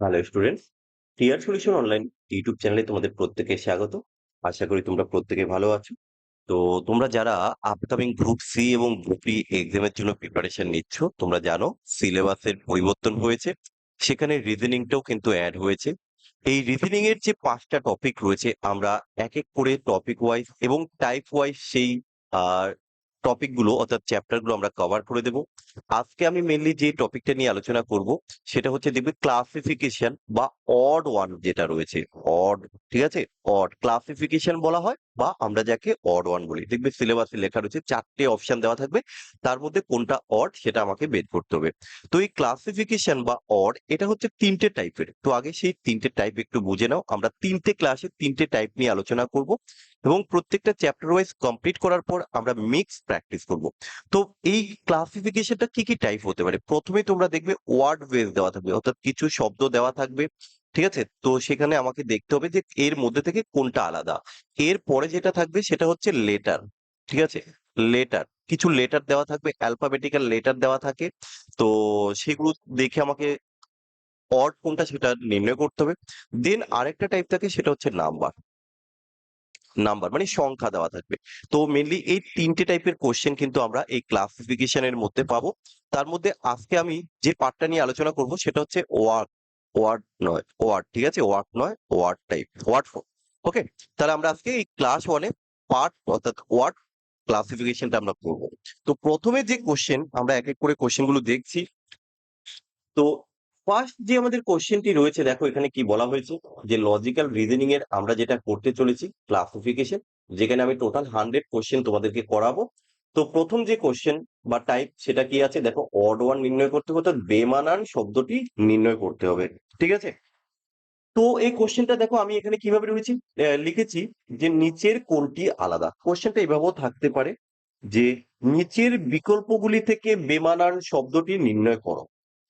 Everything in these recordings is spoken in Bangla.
Hello students tier solution online YouTube চ্যানেলে তোমাদের প্রত্যেকে স্বাগত। আশা করি তোমরা প্রত্যেকে ভালো আছো। তো তোমরা যারা আপকামিং গ্রুপ সি এবং গ্রুপ ডি এক্সামের জন্য প্রিপারেশন নিচ্ছ, তোমরা জানো সিলেবাসের পরিবর্তন হয়েছে। সেখানে রিজনিংটাও কিন্তু অ্যাড হয়েছে। এই রিজনিং এর যে পাঁচটা টপিক রয়েছে, আমরা এক এক করে টপিক ওয়াইজ এবং টাইপ ওয়াইজ সেই আর টপিকগুলো, অর্থাৎ চ্যাপ্টারগুলো আমরা কভার করে দেব। আজকে আমি মেনলি যে টপিকটা নিয়ে আলোচনা করব, সেটা হচ্ছে দেখবে ক্লাসিফিকেশন বা অড ওয়ান যেটা রয়েছে। অড ঠিক আছে? অড ক্লাসিফিকেশন বলা হয় বা আমরা যাকে অড ওয়ান বলি। দেখবে সিলেবাসে লেখা রয়েছে, চারটে অপশন দেওয়া থাকবে। তার মধ্যে কোনটা অড সেটা আমাকে বের করতে হবে। তো এই ক্লাসিফিকেশন বা অড এটা হচ্ছে তিনটে টাইপের তো আগে সেই তিনটে টাইপ একটু বুঝে নাও। আমরা তিনটে ক্লাসে তিনটে টাইপ নিয়ে আলোচনা করব এবং প্রত্যেকটা চ্যাপ্টার ওয়াইজ কমপ্লিট করার পর আমরা মিক্স প্র্যাকটিস করব। তো এই ক্লাসিফিকেশনটা কি কি টাইপ হতে পারে? প্রথমে তোমরা দেখবে ওয়ার্ড বেস দেওয়া থাকবে, অর্থাৎ কিছু শব্দ দেওয়া থাকবে। ঠিক আছে? তো সেখানে আমাকে দেখতে হবে যে এর মধ্যে থেকে কোনটা আলাদা। এর পরে যেটা থাকবে সেটা হচ্ছে লেটার ঠিক আছে? লেটার কিছু লেটার দেওয়া থাকবে অ্যালফাবেটিক্যাল লেটার দেওয়া থাকে। তো সেগুলো দেখে আমাকে অড কোনটা সেটা নির্ণয় করতে হবে। দেন আরেকটা টাইপ থাকে, সেটা হচ্ছে নাম্বার নাম্বার মানে সংখ্যা দেওয়া থাকবে। তো মেনলি এই তিনটে টাইপের কোশ্চেন কিন্তু আমরা এই ক্লাসিফিকেশনের মধ্যে পাবো। তার মধ্যে আজকে আমি যে পার্টটা নিয়ে আলোচনা করব সেটা হচ্ছে ওয়ার্ড ওয়ার্ড নয় ওয়ার্ড ঠিক আছে? ওয়ার্ড নয় word type word four okay তাহলে আমরা আজকে এই ক্লাস ওয়ানে পার্ট অর্থাৎ ওয়ার্ড ক্লাসিফিকেশনটা আমরা করব। তো প্রথমে যে কোশ্চেন আমরা এক এক করে কোশ্চেনগুলো দেখছি। তো ফার্স্ট যে আমাদের কোশ্চেনটি রয়েছে, দেখো এখানে কি বলা হয়েছে? যে লজিক্যাল রিজনিং এর আমরা যেটা করতে চলেছি ক্লাসিফিকেশন যেখানে আমি টোটাল হান্ড্রেড কোশ্চেন তোমাদেরকে করাবো। তো প্রথম যে কোশ্চেন বা টাইপ সেটা কি আছে? দেখো অড ওয়ান নির্ণয় করতে হবে, বেমানান শব্দটি নির্ণয় করতে হবে, ঠিক আছে? তো এই কোশ্চেনটা দেখো, আমি এখানে কীভাবে রয়েছি? লিখেছি যে নিচের কোনটি আলাদা। কোশ্চেনটা এভাবেও থাকতে পারে যে নিচের বিকল্পগুলি থেকে বেমানান শব্দটি নির্ণয় করো।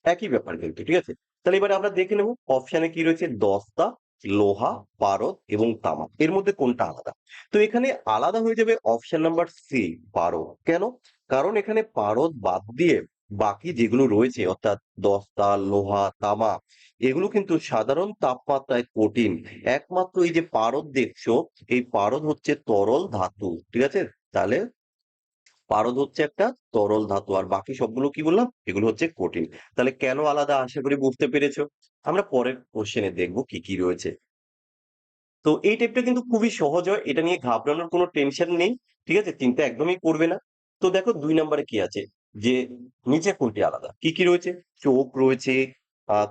একই ব্যাপার কিন্তু, ঠিক আছে? তাহলে এবার আমরা দেখে নেব অপশানে কি রয়েছে? দস্তা লোহা, পারদ এবং তামা। এর মধ্যে কোনটা আলাদা? তো এখানে আলাদা হয়ে যাবে অপশন নাম্বার সি পারদ। কেন? কারণ এখানে পারদ বাদ দিয়ে বাকি যেগুলো রয়েছে, অর্থাৎ দস্তা, লোহা, তামা, এগুলো কিন্তু সাধারণ তাপমাত্রায় কঠিন। একমাত্র এই যে পারদ দেখছ, এই পারদ হচ্ছে তরল ধাতু, ঠিক আছে? তাহলে পারদ হচ্ছে একটা তরল ধাতু। আর বাকি সবগুলো কি বললাম? এগুলো হচ্ছে কঠিন। তাহলে কেন আলাদা আশা করি বুঝতে পেরেছ? আমরা পরের কোশ্চেনে দেখব কি কি রয়েছে। তো এই টাইপটা কিন্তু খুবই সহজ হয়। এটা নিয়ে ঘাবড়ানোর কোনো টেনশন নেই, ঠিক আছে? চিন্তা একদমই করবে না। তো দেখো দুই নম্বরে কি আছে? যে নিচে কোনটি আলাদা? কি কি রয়েছে? চোখ রয়েছে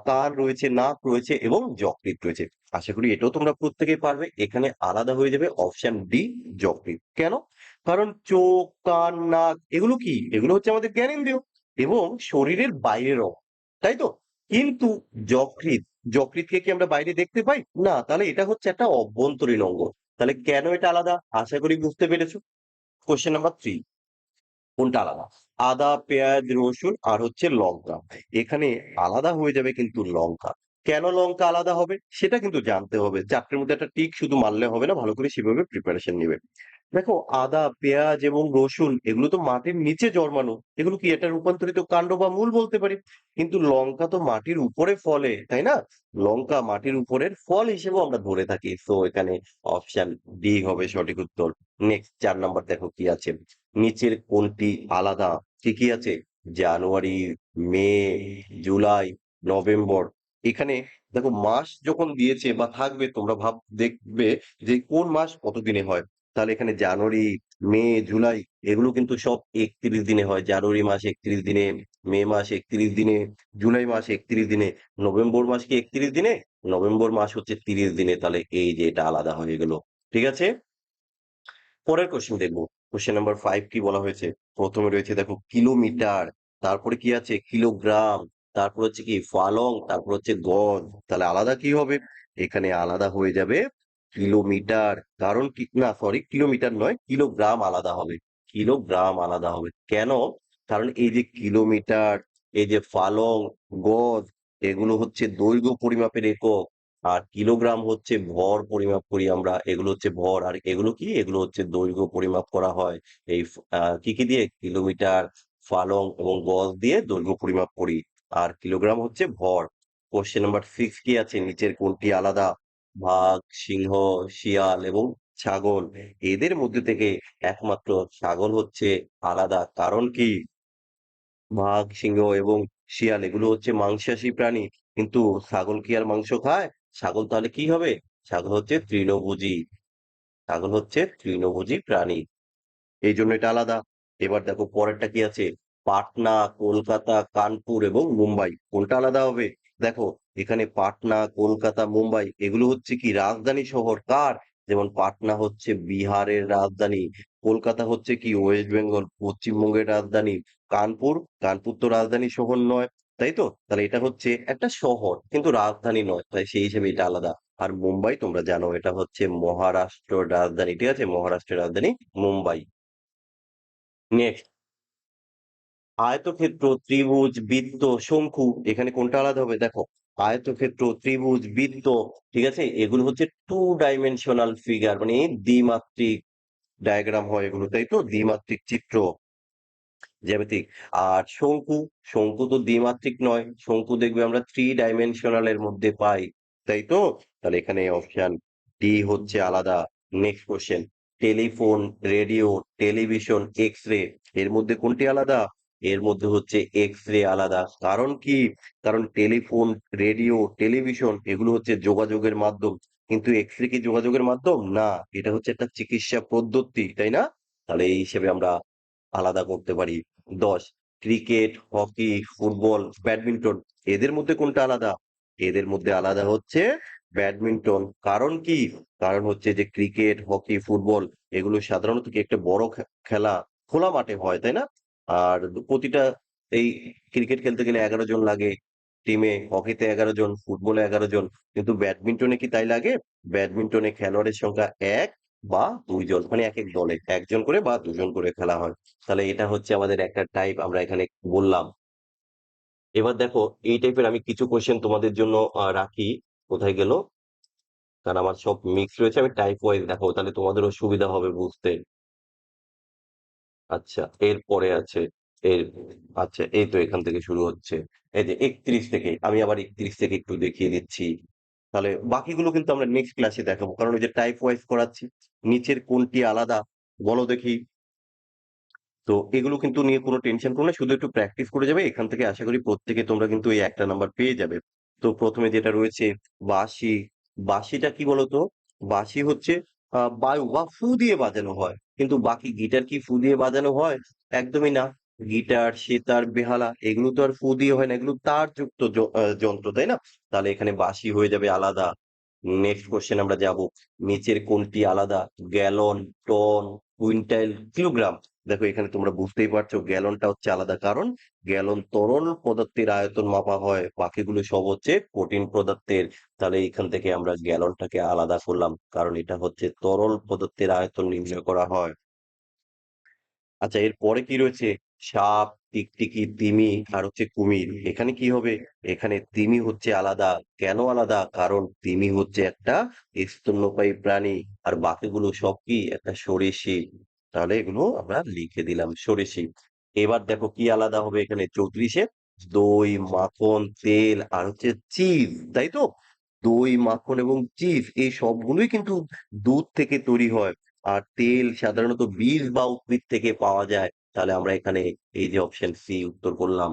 কান রয়েছে, নাক রয়েছে এবং যকৃৎ রয়েছে। আশা করি এটাও তোমরা প্রত্যেকেই পারবে। এখানে আলাদা হয়ে যাবে অপশন ডি যকৃৎ। কেন? কারণ চোখ, কান, নাক এগুলো কি? এগুলো হচ্ছে আমাদের জ্ঞানেন্দ্রিয় এবং শরীরের বাইরের অঙ্গ তাই তো? কিন্তু যকৃৎ, যকৃৎকে কি আমরা বাইরে দেখতে পাই? না, তাহলে এটা হচ্ছে একটা অভ্যন্তরীণ অঙ্গ। তাহলে কেন এটা আলাদা? আশা করি বুঝতে পেরেছ। কোশ্চেন নাম্বার থ্রি কোনটা আলাদা? আদা, পেঁয়াজ, রসুন আর হচ্ছে লঙ্কা। এখানে আলাদা হয়ে যাবে কিন্তু লঙ্কা। কেন লঙ্কা আলাদা হবে? সেটা কিন্তু জানতে হবে। চারটের মধ্যে একটা টিক শুধু মারলে হবে না, ভালো করে সেভাবে প্রিপারেশন নেবে। দেখো আদা, পেঁয়াজ এবং রসুন এগুলো তো মাটির নিচে জন্মানো। এগুলো কি এটা রূপান্তরিত কাণ্ড বা মূল বলতে পারি? কিন্তু লঙ্কা তো মাটির উপরে ফলে, তাই না? লঙ্কা মাটির উপরের ফল হিসেবে আমরা ধরে থাকি। তো এখানে অপশন ডি হবে সঠিক উত্তর। নেক্সট চার নাম্বার দেখো কি আছে। নিচের কোনটি আলাদা? কি কি আছে। January, May, July, November. এখানে দেখো মাস যখন দিয়েছে বা থাকবে, তোমরা ভাব, দেখবে যে কোন মাস কত দিনে হয়। তাহলে এখানে জানুয়ারি, মে, জুলাই এগুলো কিন্তু সব একত্রিশ দিনে হয়। জানুয়ারি মাস একত্রিশ দিনে, মে মাস একত্রিশ দিনে, জুলাই মাস একত্রিশ দিনে, নভেম্বর মাস কি একত্রিশ দিনে? নভেম্বর মাস হচ্ছে তিরিশ দিনে। তাহলে এই যে এটা আলাদা হয়ে গেল। ঠিক আছে? পরের কোশ্চেন দেখব। কোশ্চেন নাম্বার ফাইভ কি বলা হয়েছে? প্রথমে রয়েছে দেখো কিলোমিটার, তারপরে কি আছে? কিলোগ্রাম, তারপর হচ্ছে কি? ফালং, তারপর হচ্ছে গজ। তাহলে আলাদা কি হবে? এখানে আলাদা হয়ে যাবে কিলোমিটার। কারণ না সরি কিলোমিটার নয়, কিলোগ্রাম আলাদা হবে। কিলোগ্রাম আলাদা হবে। কেন? কারণ এই যে কিলোমিটার, এই যে ফালং, গজ, এগুলো হচ্ছে দৈর্ঘ্য পরিমাপের একক। আর কিলোগ্রাম হচ্ছে ভর পরিমাপ করি আমরা, এগুলো হচ্ছে ভর। আর এগুলো কি? এগুলো হচ্ছে দৈর্ঘ্য পরিমাপ করা হয়। এই কি কি দিয়ে? কিলোমিটার, ফালং এবং গজ দিয়ে দৈর্ঘ্য পরিমাপ করি। আর কিলোগ্রাম হচ্ছে ভর। কোয়েশ্চেন নাম্বার 6 কি আছে? নিচের কোনটি আলাদা? বাঘ, সিংহ, শিয়াল এবং ছাগল। এদের মধ্যে থেকে একমাত্র ছাগল হচ্ছে আলাদা। কারণ কি? বাঘ, সিংহ এবং শিয়াল এগুলো হচ্ছে মাংসাশী প্রাণী। কিন্তু ছাগল কি আর মাংস খায়? ছাগল তাহলে কি হবে? ছাগল হচ্ছে তৃণভোজী। ছাগল হচ্ছে তৃণভোজী প্রাণী। এই জন্য এটা আলাদা। এবার দেখো পরেরটা কি আছে? পাটনা, কলকাতা, কানপুর এবং মুম্বাই। কোনটা আলাদা হবে? দেখো এখানে পাটনা, কলকাতা, মুম্বাই এগুলো হচ্ছে কি রাজধানী শহর কার? যেমন পাটনা হচ্ছে বিহারের রাজধানী, কলকাতা হচ্ছে কি ওয়েস্ট বেঙ্গল পশ্চিমবঙ্গের রাজধানী, কানপুর, কানপুর তো রাজধানী শহর নয়, তাই তো? তাহলে এটা হচ্ছে একটা শহর কিন্তু রাজধানী নয়। তাই সেই হিসেবে এটা আলাদা। আর মুম্বাই তোমরা জানো এটা হচ্ছে মহারাষ্ট্র রাজধানী, ঠিক আছে? মহারাষ্ট্রের রাজধানী মুম্বাই। নেক্সট আয়তক্ষেত্র, ত্রিভুজ, বৃত্ত, শঙ্কু এখানে কোনটা আলাদা হবে? দেখো আয়তক্ষেত্র, ত্রিভুজ, বৃত্ত ঠিক আছে? এগুলো হচ্ছে টু ডাইমেনশনাল ফিগার মানে দ্বিমাত্রিক ডায়াগ্রাম হয় এগুলো, তাই তো? দ্বিমাত্রিক চিত্র। জ্যামিতিক। আর শঙ্কু, শঙ্কু তো দ্বিমাত্রিক নয়। শঙ্কু দেখবে আমরা থ্রি ডাইমেনশনাল এর মধ্যে পাই। তাই তো? তাহলে এখানে অপশন ডি হচ্ছে আলাদা। Next question telephone, radio, television, X-ray এর মধ্যে কোনটি আলাদা? এর মধ্যে হচ্ছে এক্স-রে আলাদা। কারণ কি? কারণ টেলিফোন, রেডিও, টেলিভিশন এগুলো হচ্ছে যোগাযোগের মাধ্যম। কিন্তু এক্স-রে কি যোগাযোগের মাধ্যম? না। এটা হচ্ছে একটা চিকিৎসা পদ্ধতি, তাই না? তাহলে এই হিসেবে আমরা আলাদা করতে পারি। ১০ ক্রিকেট, হকি, ফুটবল, ব্যাডমিন্টন এদের মধ্যে কোনটা আলাদা? এদের মধ্যে আলাদা হচ্ছে ব্যাডমিন্টন। কারণ কি? কারণ হচ্ছে যে ক্রিকেট, হকি, ফুটবল এগুলো সাধারণত কি একটা বড় খেলা খোলা মাঠে হয়, তাই না? আর প্রতিটা এই ক্রিকেট খেলতে গেলে ১১ জন লাগে টিমে, হকিতে ১১ জন, ফুটবলে ১১ জন। কিন্তু ব্যাডমিন্টনে কি তাই লাগে? ব্যাডমিন্টনে খেলোয়াড়ের সংখ্যা এক বা দুইজন মানে এক এক দলে একজন করে বা দুজন করে খেলা হয়। তাহলে এটা হচ্ছে আমাদের একটা টাইপ আমরা এখানে বললাম। এবার দেখো এই টাইপের আমি কিছু কোয়েশ্চেন তোমাদের জন্য রাখি। কোথায় গেল? কারণ আমার সব মিক্স রয়েছে। আমি টাইপ ওয়াইজ দেখাবো তাহলে তোমাদেরও সুবিধা হবে বুঝতে। আচ্ছা, এরপরে আছে এর আচ্ছা এই তো এখান থেকে শুরু হচ্ছে। এই যে ৩১ থেকে আমি আবার ৩১ থেকে একটু দেখিয়ে দিচ্ছি। তাহলে বাকিগুলো কিন্তু আমরা নেক্সট ক্লাসে দেখাবো। কারণ ওই যে টাইপ ওয়াইজ করাচ্ছি। নিচের কোনটি আলাদা বলো দেখি? তো এগুলো কিন্তু নিয়ে কোনো টেনশন করো না। শুধু একটু প্র্যাকটিস করে যাবে। এখান থেকে আশা করি প্রত্যেকে তোমরা কিন্তু এই একটা নাম্বার পেয়ে যাবে। তো প্রথমে যেটা রয়েছে বাঁশি। বাঁশিটা কি বলতো? বাঁশি হচ্ছে বায়ু বা ফু দিয়ে বাজানো হয়। কিন্তু বাকি গিটার কি ফু দিয়ে বাজানো হয়? একদমই না। গিটার, সেতার, বেহালা এগুলো তো আর ফু দিয়ে হয় না। এগুলো তার যুক্ত যন্ত্র, তাই না? তাহলে এখানে বাসি হয়ে যাবে আলাদা। নেক্সট কোশ্চেন আমরা যাব নিচের কোনটি আলাদা? Gallon, ton, quintal kilogram. দেখো এখানে তোমরা বুঝতেই পারছ গ্যালনটা হচ্ছে আলাদা। কারণ গ্যালন তরল পদার্থের আয়তন মাপা হয়। বাকিগুলো সব হচ্ছে কঠিন পদার্থের। তাহলে এখান থেকে আমরা গ্যালনটাকে আলাদা করলাম। কারণ এটা হচ্ছে তরল পদার্থের আয়তন নির্ণয় করা হয়। আচ্ছা এরপরে কি রয়েছে? সাপ, টিকটিকি, তিমি আর হচ্ছে কুমির। এখানে কি হবে? এখানে তিমি হচ্ছে আলাদা। কেন আলাদা? কারণ তিমি হচ্ছে একটা স্তন্যপায়ী প্রাণী। আর বাকিগুলো সব কি? একটা সরীসৃপ। তাহলে এগুলো আমরা লিখে দিলাম সরীসৃপ। এবার দেখো কি আলাদা হবে এখানে চৌত্রিশে দই, মাখন, তেল আর হচ্ছে চিজ, তাই তো? দই, মাখন এবং চিজ এই সবগুলোই কিন্তু দুধ থেকে তৈরি হয়। আর তেল সাধারণত বীজ বা উদ্ভিদ থেকে পাওয়া যায়। তাহলে আমরা এখানে এই যে অপশন সি উত্তর করলাম।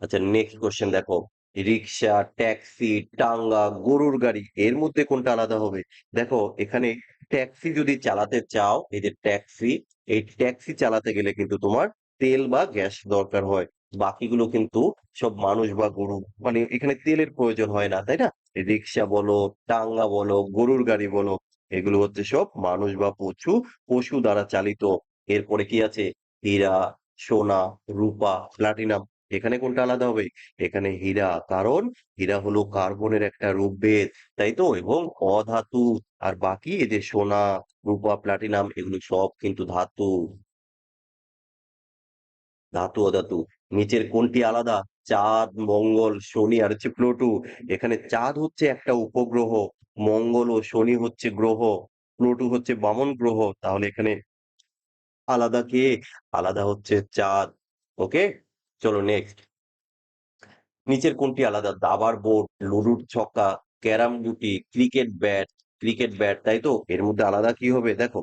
আচ্ছা নেক্সট কোয়েশ্চেন দেখো। রিক্সা, ট্যাক্সি, টাঙ্গা, গরুর গাড়ি এর মধ্যে কোনটা আলাদা হবে? দেখো এখানে ট্যাক্সি যদি চালাতে চাও, এই যে ট্যাক্সি, এই ট্যাক্সি চালাতে গেলে কিন্তু তোমার তেল বা গ্যাস দরকার হয়। বাকিগুলো কিন্তু সব মানুষ বা গরু মানে এখানে তেলের প্রয়োজন হয় না, তাই না? রিক্সা বলো, টাঙ্গা বলো, গরুর গাড়ি বলো এগুলো হচ্ছে সব মানুষ বা পশু পশু দ্বারা চালিত। এরপরে কি আছে? হীরা, সোনা, রূপা, প্লাটিনাম এখানে কোনটা আলাদা হবে? এখানে হীরা। কারণ হীরা হলো কার্বনের একটা রূপভেদ, তাই তো? এবং অধাতু। আর বাকি এই যে সোনা, রূপা, প্লাটিনাম এগুলো সব কিন্তু ধাতু। ধাতু, অধাতু। নিচের কোনটি আলাদা? চাঁদ, মঙ্গল, শনি আর হচ্ছে প্লুটো। এখানে চাঁদ হচ্ছে একটা উপগ্রহ, মঙ্গল ও শনি হচ্ছে গ্রহ, প্লুটো হচ্ছে বামন গ্রহ। তাহলে এখানে আলাদা কে? আলাদা হচ্ছে চাঁদ। ওকে? চলো নেক্সট। নিচের কোনটি আলাদা? দাবার বোর্ড, লুডুর ছক্কা, ক্যারাম গুটি, ক্রিকেট ব্যাট, ক্রিকেট ব্যাট, তাই তো? এর মধ্যে আলাদা কি হবে? দেখো,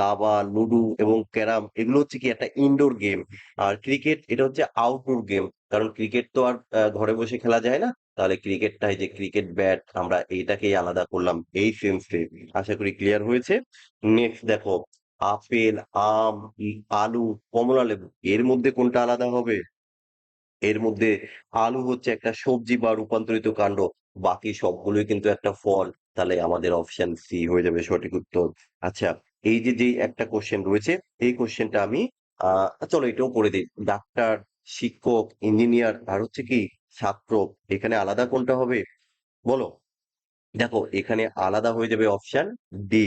দাবা, লুডু এবং ক্যারাম এগুলো হচ্ছে কি একটা ইনডোর গেম। আর ক্রিকেট এটা হচ্ছে আউটডোর গেম। কারণ ক্রিকেট তো আর ঘরে বসে খেলা যায় না। তাহলে ক্রিকেটটাই যে ক্রিকেট ব্যাট আমরা এইটাকেই আলাদা করলাম এই সেন্সে। আশা করি ক্লিয়ার হয়েছে। নেক্সট দেখো, আপেল, আম, আলু, কমলালেবু এর মধ্যে কোনটা আলাদা হবে? এর মধ্যে আলু হচ্ছে একটা সবজি বা রূপান্তরিত কাণ্ড। বাকি সবগুলোই কিন্তু একটা ফল। তাহলে আমাদের অপশন সি হয়ে যাবে সঠিক উত্তর। আচ্ছা, এই যে যেই একটা কোশ্চেন রয়েছে, এই কোয়েশ্চেনটা আমি আ চলো এটাও করে দিই ডাক্তার, শিক্ষক, ইঞ্জিনিয়ার আর হচ্ছে কি ছাত্র এখানে আলাদা কোনটা হবে? বলো? দেখো এখানে আলাদা হয়ে যাবে অপশন ডি,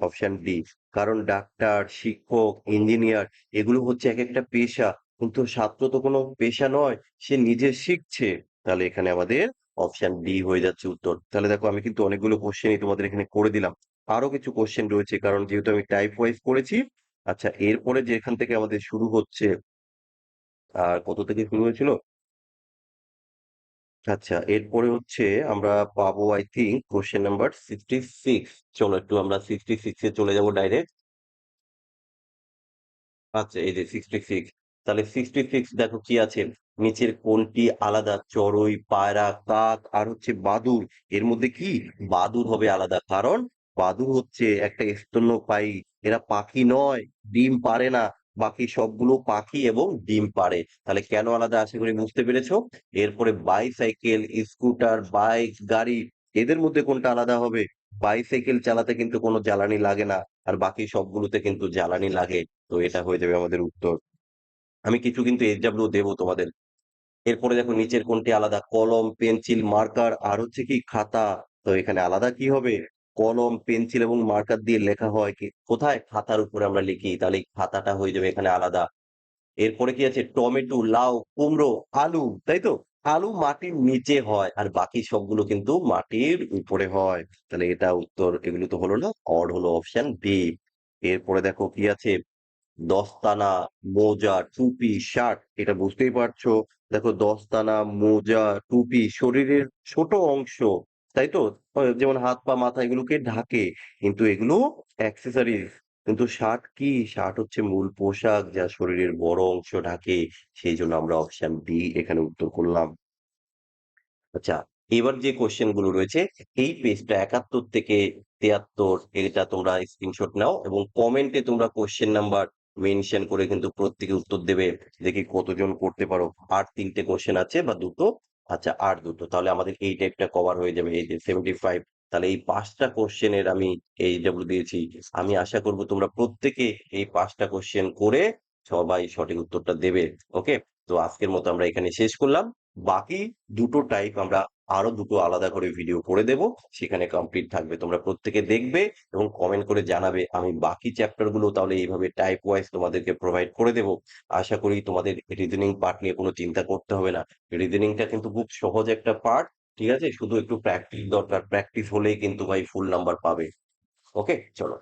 অপশন ডি। কারণ ডাক্তার, শিক্ষক, ইঞ্জিনিয়ার এগুলো হচ্ছে এক একটা পেশা। কিন্তু ছাত্র তো কোনো পেশা নয়, সে নিজে শিখছে। তাহলে এখানে আমাদের অপশন ডি হয়ে যাচ্ছে উত্তর। তাহলে দেখো আমি কিন্তু অনেকগুলো কোশ্চেনই তোমাদের এখানে করে দিলাম। আরও কিছু কোশ্চেন রয়েছে কারণ যেহেতু আমি টাইপ ওয়াইজ করেছি। আচ্ছা এরপরে যেখান থেকে আমাদের শুরু হচ্ছে আর কত থেকে শুরু হয়েছিল? আচ্ছা, এরপরে হচ্ছে আমরা পাবো আই think কোয়েশ্চেন নাম্বার 66 চলো একটু আমরা 66 এ চলে যাব ডাইরেক্ট। আচ্ছা এই যে 66 তাহলে 66 দেখো কি আছে? নিচের কোনটি আলাদা? চড়ুই, পায়রা, কাক আর হচ্ছে বাদুড়। এর মধ্যে কি? বাদুর হবে আলাদা। কারণ বাদুড় হচ্ছে একটা স্তন্য স্তন্যপায়ী। এরা পাখি নয়, ডিম পাড়ে না। বাকি সবগুলো পাখি এবং ডিম পাড়ে। তাহলে কেন আলাদা আশা করি বুঝতে পেরেছ? এরপরে বাইসাইকেল, স্কুটার, বাইক, গাড়ি এদের মধ্যে কোনটা আলাদা হবে? বাইসাইকেল চালাতে কিন্তু কোনো জ্বালানি লাগে না। আর বাকি সবগুলোতে কিন্তু জ্বালানি লাগে। তো এটা হয়ে যাবে আমাদের উত্তর। আমি কিছু কিন্তু এক্সাম্পল দেবো তোমাদের। এরপরে দেখো নিচের কোনটি আলাদা? কলম, পেন্সিল, মার্কার আর হচ্ছে কি খাতা। তো এখানে আলাদা কি হবে? কলম, পেন্সিল এবং মার্কার দিয়ে লেখা হয় কি কোথায়? খাতার উপরে আমরা লিখি। তাহলে খাতাটা হয়ে যাবে এখানে আলাদা। এরপরে কি আছে? টমেটো, লাউ, কুমড়ো, আলু, তাই তো? আলু মাটির নিচে হয় আর বাকি সবগুলো কিন্তু মাটির উপরে হয়। তাহলে এটা উত্তর। এগুলো তো হলো না। অড হলো অপশন বি। এরপরে দেখো কি আছে? দস্তানা, মোজা, টুপি, শার্ট এটা বুঝতেই পারছ। দেখো দস্তানা, মোজা, টুপি শরীরের ছোট অংশ, তাই তো? যেমন হাত, পা, মাথা এগুলোকে ঢাকে। কিন্তু এগুলো অ্যাক্সেসরিজ। কিন্তু শার্ট কি? শার্ট হচ্ছে মূল পোশাক যা শরীরের বড় অংশ ঢাকে। সেই জন্য আমরা অপশন বি এখানে উত্তর করলাম। আচ্ছা, এবার যে কোয়েশ্চেনগুলো রয়েছে এই পেজটা ৭১ থেকে ৭৩ এটা তোমরা স্ক্রিনশট নাও এবং কমেন্টে তোমরা কোয়েশ্চেন নাম্বার মেনশন করে কিন্তু প্রত্যেকে উত্তর দেবে। দেখি কতজন করতে পারো। আর তিনটে কোশ্চেন আছে বা দুটো আচ্ছা আর দুটো তাহলে আমাদের এই টাইপটা কভার হয়ে যাবে। এই যে 75 তাহলে এই ৫ টা কোয়েশ্চেনের আমি এইচডব্লিউ দিয়েছি। আমি আশা করব তোমরা প্রত্যেকে এই পাঁচটা কোশ্চেন করে সবাই সঠিক উত্তরটা দেবে। ওকে? তো আজকের মতো আমরা এখানে শেষ করলাম। বাকি দুটো টাইপ আমরা আরও দুটো আলাদা করে ভিডিও করে দেব। সেখানে কমপ্লিট থাকবে। তোমরা প্রত্যেকে দেখবে এবং কমেন্ট করে জানাবে। আমি বাকি চ্যাপ্টারগুলো তাহলে এইভাবে টাইপ ওয়াইজ তোমাদেরকে প্রোভাইড করে দেব। আশা করি তোমাদের রিজনিং পার্ট নিয়ে কোনো চিন্তা করতে হবে না। রিজনিংটা কিন্তু খুব সহজ একটা পার্ট। ঠিক আছে? শুধু একটু প্র্যাকটিস দরকার। প্র্যাকটিস হলেই কিন্তু ভাই ফুল নাম্বার পাবে। ওকে? চলো।